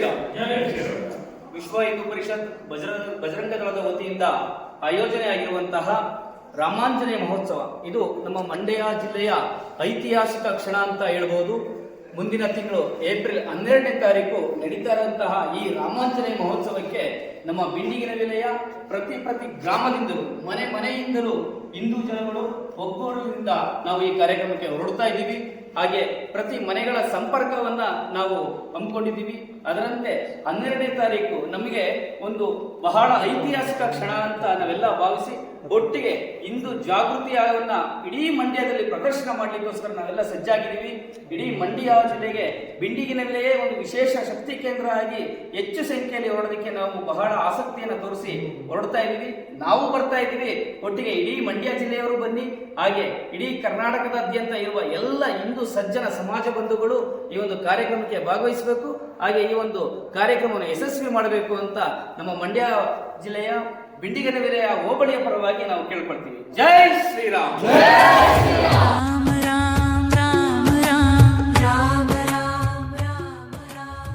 ಶ್ರೀರಾಮ್ ವಿಶ್ವ ಹಿಂದೂ ಪರಿಷತ್ ಬಜರ ಬಜರಂಗ ದಳದ ವತಿಯಿಂದ ಆಯೋಜನೆ ಆಗಿರುವಂತಹ ರಾಮಾಂಜನೇಯ ಮಹೋತ್ಸವ. ಇದು ನಮ್ಮ ಮಂಡ್ಯ ಜಿಲ್ಲೆಯ ಐತಿಹಾಸಿಕ ಕ್ಷಣ ಅಂತ ಹೇಳ್ಬೋದು. ಮುಂದಿನ ತಿಂಗಳು ಏಪ್ರಿಲ್ ಹನ್ನೆರಡನೇ ತಾರೀಕು ನಡೀತಾ ಇರುವಂತಹ ಈ ರಾಮಾಂಜನೇಯ ಮಹೋತ್ಸವಕ್ಕೆ ನಮ್ಮ ಬಿಂಡಿಗಿನ ವಿಲೆಯ ಪ್ರತಿ ಪ್ರತಿ ಗ್ರಾಮದಿಂದಲೂ, ಮನೆ ಮನೆಯಿಂದಲೂ ಹಿಂದೂ ಜನಗಳು ಒಗ್ಗೂಡಿನಿಂದ ನಾವು ಈ ಕಾರ್ಯಕ್ರಮಕ್ಕೆ ಹೊರಡ್ತಾ ಇದ್ದೀವಿ. ಹಾಗೆ ಪ್ರತಿ ಮನೆಗಳ ಸಂಪರ್ಕವನ್ನ ನಾವು ಹಮ್ಮಿಕೊಂಡಿದ್ದೀವಿ. ಅದರಂತೆ ಹನ್ನೆರಡನೇ ತಾರೀಕು ನಮಗೆ ಒಂದು ಬಹಳ ಐತಿಹಾಸಿಕ ಕ್ಷಣ ಅಂತ ನಾವೆಲ್ಲ ಭಾವಿಸಿ ಒಟ್ಟಿಗೆ ಇಂದು ಜಾಗೃತಿಯವನ್ನ ಇಡೀ ಮಂಡ್ಯದಲ್ಲಿ ಪ್ರದರ್ಶನ ಮಾಡಲಿಕ್ಕೋಸ್ಕರ ನಾವೆಲ್ಲ ಸಜ್ಜಾಗಿದ್ದೀವಿ. ಇಡೀ ಮಂಡ್ಯ ಜಿಲ್ಲೆಗೆ ಬಿಂಡಿಗಿನ ವಿಲೆಯೇ ಒಂದು ವಿಶೇಷ ಶಕ್ತಿ ಕೇಂದ್ರ ಆಗಿ ಹೆಚ್ಚು ಸಂಖ್ಯೆಯಲ್ಲಿ ಹೊರಡೋದಕ್ಕೆ ನಾವು ಬಹಳ ಆಸಕ್ತಿಯನ್ನು ತೋರಿಸಿ ಹೊರಡ್ತಾ ಇದ್ದೀವಿ. ನಾವು ಬರ್ತಾ ಇದ್ದೀವಿ. ಒಟ್ಟಿಗೆ ಇಡೀ ಮಂಡ್ಯ ಜಿಲ್ಲೆಯವರು ಬನ್ನಿ, ಹಾಗೆ ಇಡೀ ಕರ್ನಾಟಕದಾದ್ಯಂತ ಇರುವ ಎಲ್ಲ ಹಿಂದೂ ಸಜ್ಜನ ಸಮಾಜ ಬಂಧುಗಳು ಈ ಒಂದು ಕಾರ್ಯಕ್ರಮಕ್ಕೆ ಭಾಗವಹಿಸಬೇಕು. ಹಾಗೆ ಈ ಒಂದು ಕಾರ್ಯಕ್ರಮವನ್ನು ಯಶಸ್ವಿ ಮಾಡಬೇಕು ಅಂತ ನಮ್ಮ ಮಂಡ್ಯ ಜಿಲ್ಲೆಯ ಬಿಂಡಿಗನವಿರೆಯ ಹೋಬಳಿಯ ಪರವಾಗಿ ನಾವು ಕೇಳ್ಕೊಳ್ತೀವಿ. ಜೈ ಶ್ರೀರಾಮ್!